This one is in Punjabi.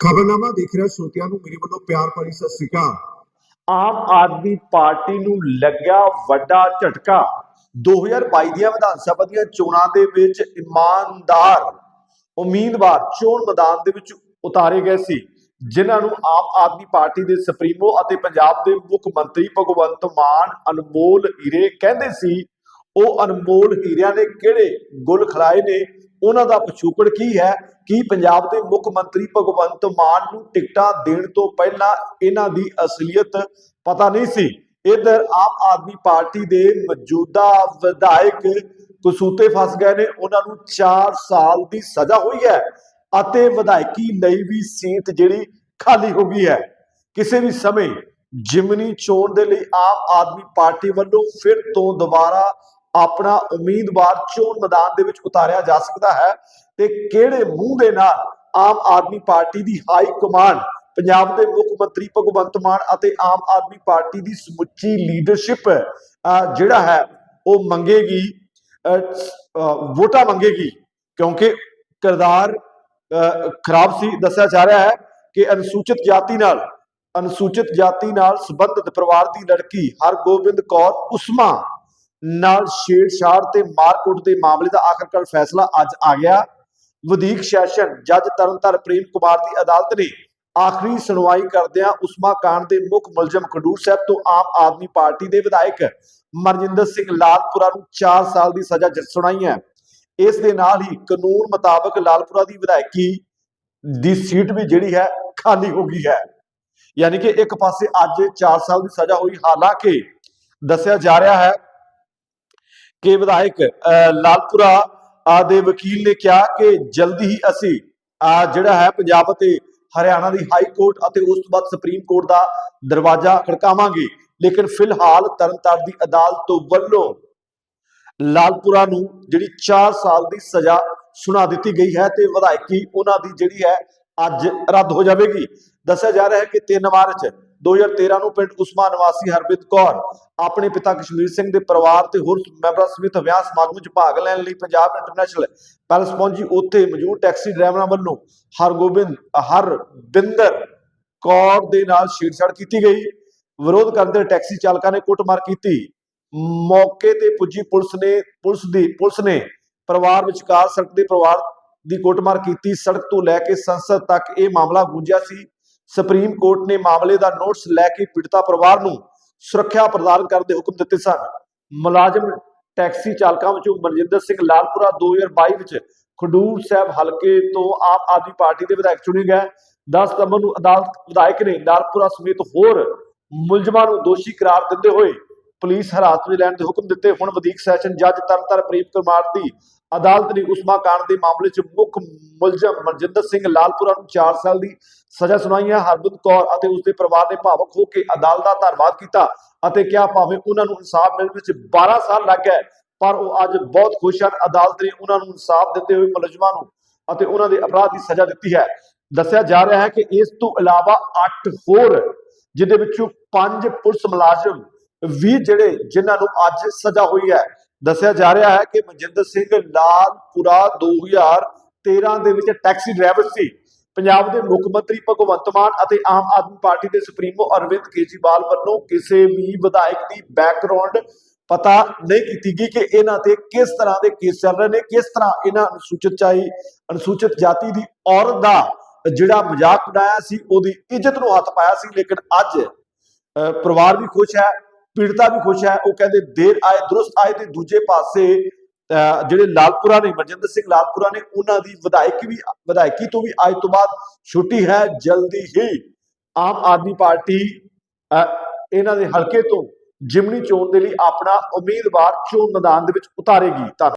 ਖਬਰਨਾਮਾ ਦੇਖ ਰਿਹਾ ਸਰੋਤਿਆਂ ਨੂੰ, ਮੇਰੇ ਵੱਲੋਂ ਪਿਆਰ ਭਰੀ ਸਤਿ ਸ੍ਰੀ ਅਕਾਲ। ਆਮ ਆਦਮੀ ਪਾਰਟੀ ਨੂੰ ਲੱਗਿਆ ਵੱਡਾ ਝਟਕਾ। 2022 ਦੀਆਂ ਵਿਧਾਨ ਸਭਾ ਦੀਆਂ ਚੋਣਾਂ ਦੇ ਵਿੱਚ ਇਮਾਨਦਾਰ, ਉਮੀਦਵਾਰ ਚੋਣ ਮੈਦਾਨ ਦੇ ਵਿੱਚ ਉਤਾਰੇ ਗਏ ਸੀ, ਜਿਨ੍ਹਾਂ ਨੂੰ ਆਮ ਆਦਮੀ ਪਾਰਟੀ ਦੇ ਸੁਪਰੀਮੋ ਅਤੇ ਪੰਜਾਬ ਦੇ ਮੁੱਖ ਮੰਤਰੀ ਭਗਵੰਤ ਮਾਨ, ਅਨਮੋਲ ਹੀਰੇ ਕਹਿੰਦੇ ਸੀ, ਉਹ ਅਨਮੋਲ ਹੀਰਿਆਂ ਨੇ ਕਿਹੜੇ ਗੁਲ ਖਿਲਾਏ ਨੇ? ਉਹਨਾਂ ਦਾ ਪਿਛੋਕੜ ਕੀ ਹੈ? ਕਿ ਪੰਜਾਬ ਦੇ ਮੁੱਖ ਮੰਤਰੀ ਭਗਵੰਤ ਮਾਨ ਨੂੰ ਟਿਕਟਾਂ ਦੇਣ ਤੋਂ ਪਹਿਲਾਂ ਇਹਨਾਂ ਦੀ ਅਸਲੀਅਤ ਪਤਾ ਨਹੀਂ ਸੀ? ਇਧਰ ਆਮ ਆਦਮੀ ਪਾਰਟੀ ਦੇ ਮੌਜੂਦਾ ਵਿਧਾਇਕ ਕਸੂਤੇ ਫਸ ਗਏ ਨੇ। ਉਹਨਾਂ ਨੂੰ 4 ਸਾਲ ਦੀ ਸਜ਼ਾ ਹੋਈ ਹੈ ਅਤੇ ਵਿਧਾਇਕੀ ਲਈ ਵੀ ਸੀਟ ਜਿਹੜੀ ਖਾਲੀ ਹੋ ਗਈ ਹੈ। ਕਿਸੇ ਵੀ ਸਮੇਂ ਜਿਮਨੀ ਚੋਣ ਦੇ ਲਈ ਆਮ ਆਦਮੀ ਪਾਰਟੀ ਵੱਲੋਂ ਫਿਰ ਤੋਂ ਦੁਬਾਰਾ ਆਪਣਾ ਉਮੀਦਵਾਰ ਚੋਣ ਮੈਦਾਨ ਦੇ ਵਿੱਚ ਉਤਾਰਿਆ ਜਾ ਸਕਦਾ ਹੈ ਤੇ ਕਿਹੜੇ ਮੂੰਹ ਦੇ ਨਾਲ ਆਮ ਆਦਮੀ ਪਾਰਟੀ ਦੀ ਹਾਈ ਕਮਾਂਡ ਪੰਜਾਬ ਦੇ ਮੁੱਖ ਮੰਤਰੀ ਭਗਵੰਤ ਮਾਨ ਅਤੇ ਆਮ ਆਦਮੀ ਪਾਰਟੀ ਦੀ ਸਮੁੱਚੀ ਲੀਡਰਸ਼ਿਪ ਜਿਹੜਾ ਹੈ ਉਹ ਮੰਗੇਗੀ ਵੋਟਾਂ ਮੰਗੇਗੀ ਕਿਉਂਕਿ ਕਿਰਦਾਰ ਅਹ, ਖਰਾਬ ਸੀ ਦੱਸਿਆ ਜਾ ਰਿਹਾ ਹੈ ਕਿ ਅਨੁਸੂਚਿਤ ਜਾਤੀ ਨਾਲ ਅਨੁਸੂਚਿਤ ਜਾਤੀ ਨਾਲ ਸੰਬੰਧਿਤ ਪਰਿਵਾਰ ਦੀ ਲੜਕੀ ਹਰਗੋਬਿੰਦ ਕੌਰ ਉਸਮਾ ਨਾਲ ਛੇੜਛਾੜ ਤੇ ਮਾਰਕੁੱਟ ਦੇ ਮਾਮਲੇ ਦਾ ਆਖਰਕਾਰ ਫੈਸਲਾ ਅੱਜ ਆ ਗਿਆ। ਵਧੀਕ ਸੈਸ਼ਨ ਜੱਜ ਤਰਨਤਾਰਨ ਪ੍ਰੇਮ ਕੁਮਾਰ ਦੀ ਅਦਾਲਤ ਨੇ ਆਖਰੀ ਸੁਣਵਾਈ ਕਰਦਿਆਂ ਉਸਮਾ ਕਾਂਡ ਦੇ ਮੁੱਖ ਮੁਲਜ਼ਮ ਖਡੂਰ ਸਾਹਿਬ ਤੋਂ ਆਮ ਆਦਮੀ ਪਾਰਟੀ ਦੇ ਵਿਧਾਇਕ ਮਨਜਿੰਦਰ ਸਿੰਘ ਲਾਲਪੁਰਾ ਨੂੰ 4 ਸਾਲ ਦੀ ਸਜ਼ਾ ਸੁਣਾਈ ਹੈ। ਇਸ ਦੇ ਨਾਲ ਹੀ ਕਾਨੂੰਨ ਮੁਤਾਬਕ ਲਾਲਪੁਰਾ ਦੀ ਵਿਧਾਇਕੀ ਦੀ ਸੀਟ ਵੀ ਜਿਹੜੀ ਹੈ ਖਾਲੀ ਹੋ ਗਈ ਹੈ। ਯਾਨੀ ਕਿ ਇੱਕ ਪਾਸੇ ਅੱਜ 4 ਸਾਲ ਦੀ ਸਜ਼ਾ ਹੋਈ, ਹਾਲਾਂਕਿ ਦੱਸਿਆ ਜਾ ਰਿਹਾ ਹੈ ਕਿ ਵਿਧਾਇਕ ਅਹ, ਦੇ ਵਕੀਲ ਨੇ ਕਿਹਾ ਕਿ ਜਲਦੀ ਹੀ ਅਸੀਂ ਜਿਹੜਾ ਹੈ ਪੰਜਾਬ ਅਤੇ ਹਰਿਆਣਾ ਦੀ ਹਾਈ ਕੋਰਟ ਅਤੇ ਉਸ ਤੋਂ ਬਾਅਦ ਸੁਪਰੀਮ ਕੋਰਟ ਦਾ ਦਰਵਾਜ਼ਾ ਖੜਕਾਵਾਂਗੇ। ਲੇਕਿਨ ਫਿਲਹਾਲ ਤਰਨਤਾਰਨ ਦੀ ਅਦਾਲਤ ਤੋਂ ਵੱਲੋਂ ਲਾਲਪੁਰਾ ਨੂੰ ਜਿਹੜੀ 4 ਸਾਲ ਦੀ ਸਜ਼ਾ ਸੁਣਾ ਦਿੱਤੀ ਗਈ ਹੈ ਤੇ ਵਿਧਾਇਕੀ ਉਹਨਾਂ ਦੀ ਜਿਹੜੀ ਹੈ ਅੱਜ ਰੱਦ ਹੋ ਜਾਵੇਗੀ। ਦੱਸਿਆ ਜਾ ਰਿਹਾ ਹੈ ਕਿ 3 ਮਾਰਚ 2013 ਨੂੰ ਪਿੰਡ ਉਸਮਾ ਨਿਵਾਸੀ ਹਰਬਿੰਦ ਕੌਰ ਆਪਣੇ ਪਿਤਾ ਕਸ਼ਮੀਰ ਸਿੰਘ ਦੇ ਪਰਿਵਾਰ ਤੇ ਹੋਰ ਮੈਂਬਰਾਂ ਸਮੇਤ ਵਿਆਹ ਸਮਾਗਮ ਵਿੱਚ ਭਾਗ ਲੈਣ ਲਈ ਪੰਜਾਬ ਇੰਟਰਨੈਸ਼ਨਲ ਪੈਲਸ ਪਹੁੰਚੀ। ਉੱਥੇ ਮੌਜੂਦ ਟੈਕਸੀ ਡਰਾਈਵਰਾਂ ਵੱਲੋਂ ਹਰਗੋਬਿੰਦ, ਹਰਬਿੰਦਰ ਕੌਰ ਦੇ ਨਾਲ ਛੇੜਛਾੜ ਕੀਤੀ ਗਈ। ਵਿਰੋਧ ਕਰਦੇ ਟੈਕਸੀ ਚਾਲਕਾਂ ਨੇ ਕੁੱਟਮਾਰ ਕੀਤੀ। ਮੌਕੇ ਤੇ ਪੁੱਜੀ ਪੁਲਿਸ ਨੇ, ਪੁਲਿਸ ਦੀ, ਪੁਲਿਸ ਨੇ ਪਰਿਵਾਰ ਵਿਚਕਾਰ ਸੜਕ ਦੇ ਪਰਿਵਾਰ ਦੀ ਕੁੱਟਮਾਰ ਕੀਤੀ। ਸੜਕ ਤੋਂ ਲੈ ਕੇ ਸੰਸਦ ਤੱਕ ਇਹ ਮਾਮਲਾ ਗੂੰਜਿਆ ਸੀ। ਸੁਪਰੀਮ ਕੋਰਟ ਨੇ ਮਾਮਲੇ ਦਾ ਨੋਟਿਸ ਲੈ ਕੇ ਪੀੜਤਾ ਪਰਿਵਾਰ ਨੂੰ ਸੁਰੱਖਿਆ ਪ੍ਰਦਾਨ ਕਰਨ ਦੇ ਹੁਕਮ ਦਿੱਤੇ ਸਨ। ਮੁਲਾਜ਼ਮ ਟੈਕਸੀ ਚਾਲਕਾਂ ਵਿੱਚੋਂ ਮਨਜਿੰਦਰ ਸਿੰਘ ਲਾਲਪੁਰਾ 2022 ਵਿੱਚ ਖਡੂਰ ਸਾਹਿਬ ਹਲਕੇ ਤੋਂ ਆਮ ਆਦਮੀ ਪਾਰਟੀ ਦੇ ਵਿਧਾਇਕ ਚੁਣੇ ਗਏ। 10 ਸਤੰਬਰ ਨੂੰ ਅਦਾਲਤ ਵਿਧਾਇਕ ਨੇ ਲਾਲਪੁਰਾ ਸਮੇਤ ਹੋਰ ਮੁਲਜ਼ਮਾਂ ਨੂੰ ਦੋਸ਼ੀ ਕਰਾਰ ਦਿੰਦੇ ਹੋਏ ਪੁਲਿਸ ਹਰਾਸਤ ਵਿੱਚ ਲੈਣ ਦੇ ਹੁਕਮ ਦਿੱਤੇ। ਹੁਣ ਵਧੀਕ ਸੈਸ਼ਨ ਜੱਜ ਤਰਨਤਾਰਨ ਪ੍ਰੇਮ ਕੁਮਾਰ ਦੀ ਅਦਾਲਤ ਨੇ ਉਸਮਾ ਕਾਂਡ ਦੇ ਮਾਮਲੇ 'ਚ ਮੁੱਖ ਮੁਲਜ਼ਮ ਮਨਜਿੰਦਰ ਸਿੰਘ ਲਾਲਪੁਰਾ ਨੂੰ 4 ਸਾਲ ਦੀ ਸਜ਼ਾ ਸੁਣਾਈ ਹੈ ਹਰਬਿੰਦ ਕੌਰ ਅਤੇ ਉਸਦੇ ਪਰਿਵਾਰ ਨੇ ਭਾਵਕ ਹੋ ਕੇ ਅਦਾਲਤ ਦਾ ਧੰਨਵਾਦ ਕੀਤਾ ਅਤੇ ਕਿਹਾ, ਭਾਵੇਂ ਉਹਨਾਂ ਨੂੰ ਇਨਸਾਫ ਮਿਲਣ ਵਿੱਚ 12 ਸਾਲ ਲੱਗ ਗਏ, ਪਰ ਉਹ ਅੱਜ ਬਹੁਤ ਖੁਸ਼ ਹਨ। ਅਦਾਲਤ ਨੇ ਉਹਨਾਂ ਨੂੰ ਇਨਸਾਫ ਦਿੱਤੇ ਹੋਏ ਮੁਲਜ਼ਮਾਂ ਨੂੰ ਅਤੇ ਉਹਨਾਂ ਦੇ ਅਪਰਾਧ ਦੀ ਸਜ਼ਾ ਦਿੱਤੀ ਹੈ। ਦੱਸਿਆ ਜਾ ਰਿਹਾ ਹੈ ਕਿ ਇਸ ਤੋਂ ਇਲਾਵਾ 8 ਹੋਰ, ਜਿਹਦੇ ਵਿੱਚੋਂ 5 ਪੁਲਿਸ ਮੁਲਾਜ਼ਮ ਵੀ ਜਿਹੜੇ ਜਿਨ੍ਹਾਂ ਨੂੰ ਅੱਜ ਸਜ਼ਾ ਹੋਈ ਹੈ ਦੱਸਿਆ ਜਾ ਰਿਹਾ ਹੈ ਕਿ ਮਨਜਿੰਦਰ ਸਿੰਘ ਲਾਲਪੁਰਾ 2013 ਦੇ ਵਿੱਚ ਟੈਕਸੀ ਡਰਾਈਵਰ ਸੀ। ਪੰਜਾਬ ਦੇ ਮੁੱਖ ਮੰਤਰੀ ਭਗਵੰਤ ਮਾਨ ਅਤੇ ਆਮ ਆਦਮੀ ਪਾਰਟੀ ਦੇ ਸੁਪਰੀਮੋ ਅਰਵਿੰਦ ਕੇਜਰੀਵਾਲ ਵੱਲੋਂ ਕਿਸੇ ਵੀ ਵਿਧਾਇਕ ਦੀ ਬੈਕਗ੍ਰਾਉਂਡ ਪਤਾ ਨਹੀਂ ਕੀਤੀ ਗਈ ਕਿ ਇਹਨਾਂ ਤੇ ਕਿਸ ਤਰ੍ਹਾਂ ਦੇ ਕੇਸ ਚੱਲ ਰਹੇ ਨੇ ਕਿਸ ਤਰ੍ਹਾਂ ਇਹਨਾਂ ਅਨੁਸੂਚਿਤ ਚਾਈ ਅਨੁਸੂਚਿਤ ਜਾਤੀ ਦੀ ਔਰਤ ਦਾ ਜਿਹੜਾ ਮਜ਼ਾਕ ਉਡਾਇਆ ਸੀ ਉਹਦੀ ਇੱਜ਼ਤ ਨੂੰ ਹੱਥ ਪਾਇਆ ਸੀ। ਲੇਕਿਨ ਅੱਜ ਅਹ, ਪਰਿਵਾਰ ਵੀ ਖੁਸ਼ ਹੈ ਪੀੜਤਾ ਵੀ ਖੁਸ਼ ਹੈ ਉਹ ਕਹਿੰਦੇ ਦੇਰ ਆਏ ਦਰੁਸਤ ਆਏ ਤੇ ਦੂਜੇ ਪਾਸੇ ਜਿਹੜੇ ਲਾਲਪੁਰਾ ਨੇ ਮਨਜਿੰਦਰ ਸਿੰਘ ਲਾਲਪੁਰਾ ਨੇ ਉਹਨਾਂ ਦੀ ਵਿਧਾਇਕ ਵੀ ਵਿਧਾਇਕੀ ਤੋਂ ਵੀ ਅੱਜ ਤੋਂ ਬਾਅਦ ਛੁੱਟੀ ਹੈ ਜਲਦੀ ਹੀ। ਆਮ ਆਦਮੀ ਪਾਰਟੀ ਅਹ, ਇਹਨਾਂ ਦੇ ਹਲਕੇ ਤੋਂ ਜਿਮਨੀ ਚੋਣ ਦੇ ਲਈ ਆਪਣਾ ਉਮੀਦਵਾਰ ਚੋਣ ਮੈਦਾਨ ਦੇ ਵਿੱਚ ਉਤਾਰੇਗੀ। ਧੰਨਵਾਦ।